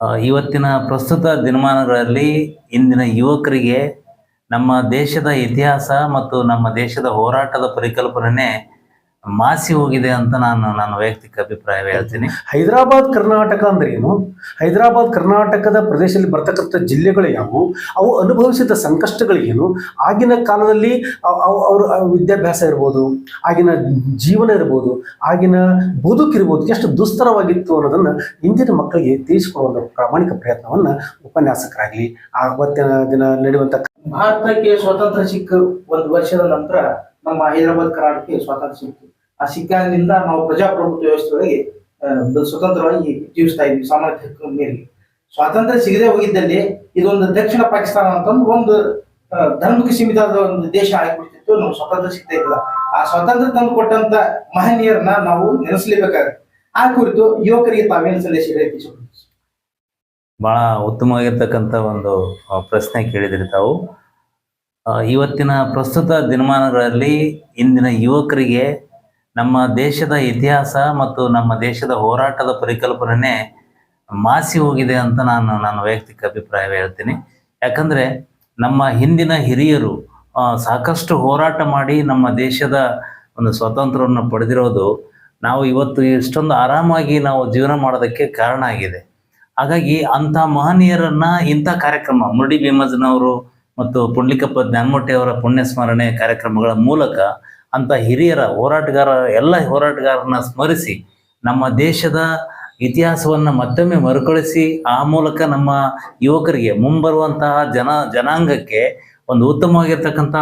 ಇವತ್ತಿನ ಪ್ರಸ್ತುತ ದಿನಮಾನಗಳಲ್ಲಿ ಇಂದಿನ ಯುವಕರಿಗೆ ನಮ್ಮ ದೇಶದ ಇತಿಹಾಸ ಮತ್ತು ನಮ್ಮ ದೇಶದ ಹೋರಾಟದ ಪರಿಕಲ್ಪನೆ ಮಾಸಿ ಹೋಗಿದೆ ಅಂತ ನಾನು ನನ್ನ ವೈಯಕ್ತಿಕ ಅಭಿಪ್ರಾಯ ಹೇಳ್ತೀನಿ. ಹೈದರಾಬಾದ್ ಕರ್ನಾಟಕ ಅಂದ್ರೆ ಏನು ಹೈದರಾಬಾದ್ ಕರ್ನಾಟಕದ ಪ್ರದೇಶದಲ್ಲಿ ಬರ್ತಕ್ಕಂಥ ಜಿಲ್ಲೆಗಳು ಯಾವುವು? ಅವು ಅನುಭವಿಸಿದ ಸಂಕಷ್ಟಗಳೇನು ಆಗಿನ ಕಾಲದಲ್ಲಿ ಅವರ ಅವ್- ಅವ್ರ ವಿದ್ಯಾಭ್ಯಾಸ ಇರ್ಬೋದು ಆಗಿನ ಜೀವನ ಇರ್ಬೋದು ಆಗಿನ ಬದುಕಿರ್ಬೋದು ಎಷ್ಟು ದುಸ್ತರವಾಗಿತ್ತು ಅನ್ನೋದನ್ನ ಇಂದಿನ ಮಕ್ಕಳಿಗೆ ತಿಳಿಸಿಕೊಡುವ ಪ್ರಾಮಾಣಿಕ ಪ್ರಯತ್ನವನ್ನ ಉಪನ್ಯಾಸಕರಾಗಲಿ ಆವತ್ತಿನ ದಿನ ನಡೆಯುವಂಥ ಭಾರತಕ್ಕೆ ಸ್ವಾತಂತ್ರ್ಯ ಸಿಕ್ಕ ಒಂದು ವರ್ಷದ ನಂತರ ನಮ್ಮ ಹೈದರಾಬಾದ್ ಕರ್ನಾಟಕಕ್ಕೆ ಸ್ವಾತಂತ್ರ್ಯ ಸಿಕ್ತು ಆ ಸಿಕ್ಕಾಗಿನಿಂದ ನಾವು ಪ್ರಜಾಪ್ರಭುತ್ವ ವ್ಯವಸ್ಥೆಯೊಳಗೆ ಸ್ವತಂತ್ರವಾಗಿ ಜೀವಿಸ್ತಾ ಇದ್ವಿ ಸಾಮರ್ಥ್ಯ ಮೇಲೆ. ಸ್ವಾತಂತ್ರ್ಯ ಸಿಗದೆ ಹೋಗಿದ್ದಲ್ಲಿ ಇದೊಂದು ದಕ್ಷಿಣ ಪಾಕಿಸ್ತಾನ ಅಂತಂದು ಒಂದು ಧರ್ಮಕ್ಕೆ ಆದ ಒಂದು ದೇಶ ಆಗಿಬಿಡ್ತಿತ್ತು. ನಾವು ಸ್ವಾತಂತ್ರ್ಯ ಸಿಗ್ತಾ ಇದ್ದಿಲ್ಲ. ಆ ಸ್ವಾತಂತ್ರ್ಯ ತಂದು ಕೊಟ್ಟಂತ ಮಹನೀಯರನ್ನ ನಾವು ನೆನೆಸಲೇಬೇಕಾಗುತ್ತೆ. ಆ ಕುರಿತು ಯುವಕರಿಗೆ ತಾವೇನು ಸಂದೇಶ ಬಹಳ ಉತ್ತಮವಾಗಿರ್ತಕ್ಕಂಥ ಒಂದು ಪ್ರಶ್ನೆ ಕೇಳಿದ್ರಿ ತಾವು. ಇವತ್ತಿನ ಪ್ರಸ್ತುತ ದಿನಮಾನಗಳಲ್ಲಿ ಇಂದಿನ ಯುವಕರಿಗೆ ನಮ್ಮ ದೇಶದ ಇತಿಹಾಸ ಮತ್ತು ನಮ್ಮ ದೇಶದ ಹೋರಾಟದ ಪರಿಕಲ್ಪನೆ ಮಾಸಿ ಹೋಗಿದೆ ಅಂತ ನಾನು ನನ್ನ ವೈಯಕ್ತಿಕ ಅಭಿಪ್ರಾಯ ಹೇಳ್ತೀನಿ. ಯಾಕಂದರೆ ನಮ್ಮ ಹಿಂದಿನ ಹಿರಿಯರು ಸಾಕಷ್ಟು ಹೋರಾಟ ಮಾಡಿ ನಮ್ಮ ದೇಶದ ಒಂದು ಸ್ವಾತಂತ್ರ್ಯವನ್ನು ಪಡೆದಿರೋದು ನಾವು ಇವತ್ತು ಇಷ್ಟೊಂದು ಆರಾಮಾಗಿ ನಾವು ಜೀವನ ಮಾಡೋದಕ್ಕೆ ಕಾರಣ ಆಗಿದೆ. ಹಾಗಾಗಿ ಅಂಥ ಮಹನೀಯರನ್ನ ಇಂಥ ಕಾರ್ಯಕ್ರಮ ಮುರಡಿ ಭೀಮಜ್ನವರು ಮತ್ತು ಪುಂಡ್ಲಿಕಪ್ಪ ಜ್ಞಾನಮೂರ್ತಿ ಅವರ ಪುಣ್ಯ ಸ್ಮರಣೆ ಕಾರ್ಯಕ್ರಮಗಳ ಮೂಲಕ ಅಂಥ ಹಿರಿಯರ ಹೋರಾಟಗಾರ, ಎಲ್ಲ ಹೋರಾಟಗಾರರನ್ನ ಸ್ಮರಿಸಿ, ನಮ್ಮ ದೇಶದ ಇತಿಹಾಸವನ್ನು ಮತ್ತೊಮ್ಮೆ ಮರುಕಳಿಸಿ, ಆ ಮೂಲಕ ನಮ್ಮ ಯುವಕರಿಗೆ ಮುಂಬರುವಂತಹ ಜನ, ಜನಾಂಗಕ್ಕೆ ಒಂದು ಉತ್ತಮವಾಗಿರ್ತಕ್ಕಂಥ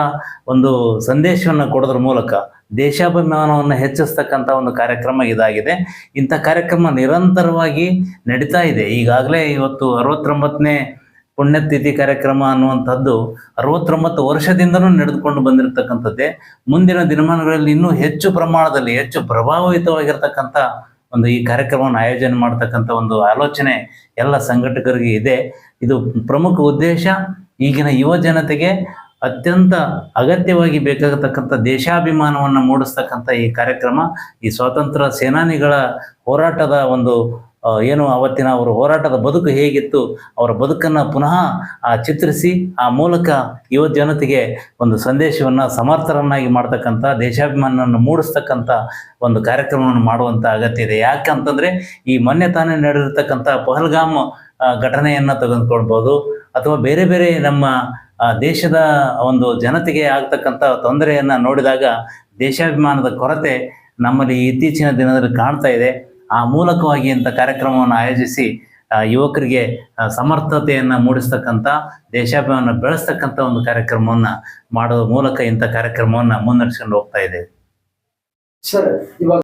ಒಂದು ಸಂದೇಶವನ್ನು ಕೊಡೋದ್ರ ಮೂಲಕ ದೇಶಾಭಿಮಾನವನ್ನು ಹೆಚ್ಚಿಸ್ತಕ್ಕಂಥ ಒಂದು ಕಾರ್ಯಕ್ರಮ ಇದಾಗಿದೆ. ಇಂಥ ಕಾರ್ಯಕ್ರಮ ನಿರಂತರವಾಗಿ ನಡೀತಾ ಇದೆ. ಈಗಾಗಲೇ ಇವತ್ತು ಅರವತ್ತೊಂಬತ್ತನೇ ಪುಣ್ಯತಿಥಿ ಕಾರ್ಯಕ್ರಮ ಅನ್ನುವಂಥದ್ದು ಅರವತ್ತೊಂಬತ್ತು ವರ್ಷದಿಂದನೂ ನಡೆದುಕೊಂಡು ಬಂದಿರತಕ್ಕಂಥದ್ದೇ. ಮುಂದಿನ ದಿನಮಾನಗಳಲ್ಲಿ ಇನ್ನೂ ಹೆಚ್ಚು ಪ್ರಮಾಣದಲ್ಲಿ, ಹೆಚ್ಚು ಪ್ರಭಾವಿತವಾಗಿರ್ತಕ್ಕಂಥ ಒಂದು ಈ ಕಾರ್ಯಕ್ರಮವನ್ನು ಆಯೋಜನೆ ಮಾಡ್ತಕ್ಕಂಥ ಒಂದು ಆಲೋಚನೆ ಎಲ್ಲ ಸಂಘಟಕರಿಗೆ ಇದೆ. ಇದು ಪ್ರಮುಖ ಉದ್ದೇಶ. ಈಗಿನ ಯುವ ಜನತೆಗೆ ಅತ್ಯಂತ ಅಗತ್ಯವಾಗಿ ಬೇಕಾಗತಕ್ಕಂಥ ದೇಶಾಭಿಮಾನವನ್ನು ಮೂಡಿಸ್ತಕ್ಕಂಥ ಈ ಕಾರ್ಯಕ್ರಮ, ಈ ಸ್ವಾತಂತ್ರ್ಯ ಸೇನಾನಿಗಳ ಹೋರಾಟದ ಒಂದು ಏನು ಅವತ್ತಿನ ಅವರ ಹೋರಾಟದ ಬದುಕು ಹೇಗಿತ್ತು, ಅವರ ಬದುಕನ್ನು ಪುನಃ ಚಿತ್ರಿಸಿ, ಆ ಮೂಲಕ ಯುವ ಜನತೆಗೆ ಒಂದು ಸಂದೇಶವನ್ನು ಸಮರ್ಥರನ್ನಾಗಿ ಮಾಡ್ತಕ್ಕಂಥ, ದೇಶಾಭಿಮಾನವನ್ನು ಮೂಡಿಸ್ತಕ್ಕಂಥ ಒಂದು ಕಾರ್ಯಕ್ರಮವನ್ನು ಮಾಡುವಂಥ ಅಗತ್ಯ ಇದೆ. ಯಾಕಂತಂದರೆ ಈ ಮೊನ್ನೆ ತಾನೇ ನಡೆದಿರ್ತಕ್ಕಂಥ ಪಹಲ್ಗಾಮ್ ಘಟನೆಯನ್ನು ತೆಗೆದುಕೊಳ್ಬೋದು ಅಥವಾ ಬೇರೆ ಬೇರೆ ನಮ್ಮ ದೇಶದ ಒಂದು ಜನತೆಗೆ ಆಗ್ತಕ್ಕಂಥ ತೊಂದರೆಯನ್ನು ನೋಡಿದಾಗ ದೇಶಾಭಿಮಾನದ ಕೊರತೆ ನಮ್ಮಲ್ಲಿ ಇತ್ತೀಚಿನ ದಿನದಲ್ಲಿ ಕಾಣ್ತಾ ಇದೆ. ಆ ಮೂಲಕವಾಗಿ ಇಂಥ ಕಾರ್ಯಕ್ರಮವನ್ನು ಆಯೋಜಿಸಿ ಯುವಕರಿಗೆ ಸಮರ್ಥತೆಯನ್ನು ಮೂಡಿಸ್ತಕ್ಕಂಥ, ದೇಶಾಭಿಮಾನ ಬೆಳೆಸ್ತಕ್ಕಂಥ ಒಂದು ಕಾರ್ಯಕ್ರಮವನ್ನು ಮಾಡೋದ್ರ ಮೂಲಕ ಇಂಥ ಕಾರ್ಯಕ್ರಮವನ್ನು ಮುನ್ನಡೆಸ್ಕೊಂಡು ಹೋಗ್ತಾ ಇದೆ ಸರ್, ಇವಾಗ